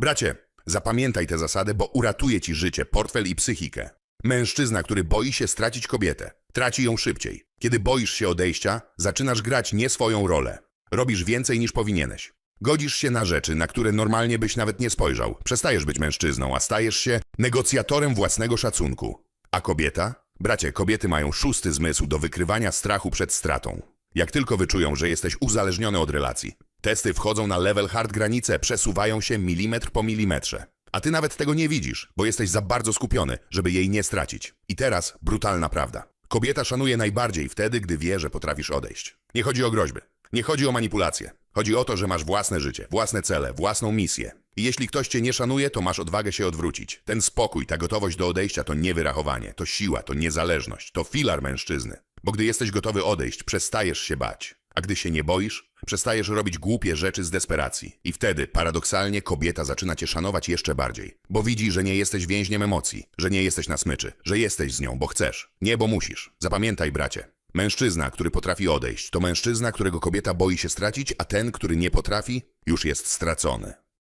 Bracie, zapamiętaj tę zasadę, bo uratuje ci życie, portfel i psychikę. Mężczyzna, który boi się stracić kobietę, traci ją szybciej. Kiedy boisz się odejścia, zaczynasz grać nie swoją rolę. Robisz więcej niż powinieneś. Godzisz się na rzeczy, na które normalnie byś nawet nie spojrzał. Przestajesz być mężczyzną, a stajesz się negocjatorem własnego szacunku. A kobieta? Bracie, kobiety mają szósty zmysł do wykrywania strachu przed stratą. Jak tylko wyczują, że jesteś uzależniony od relacji. Testy wchodzą na level hard granice, przesuwają się milimetr po milimetrze. A ty nawet tego nie widzisz, bo jesteś za bardzo skupiony, żeby jej nie stracić. I teraz brutalna prawda. Kobieta szanuje najbardziej wtedy, gdy wie, że potrafisz odejść. Nie chodzi o groźby, nie chodzi o manipulację. Chodzi o to, że masz własne życie, własne cele, własną misję. I jeśli ktoś cię nie szanuje, to masz odwagę się odwrócić. Ten spokój, ta gotowość do odejścia to nie wyrachowanie, to siła, to niezależność, to filar mężczyzny. Bo gdy jesteś gotowy odejść, przestajesz się bać. A gdy się nie boisz, przestajesz robić głupie rzeczy z desperacji. I wtedy, paradoksalnie, kobieta zaczyna cię szanować jeszcze bardziej. Bo widzi, że nie jesteś więźniem emocji, że nie jesteś na smyczy, że jesteś z nią, bo chcesz. Nie, bo musisz. Zapamiętaj, bracie. Mężczyzna, który potrafi odejść, to mężczyzna, którego kobieta boi się stracić, a ten, który nie potrafi, już jest stracony.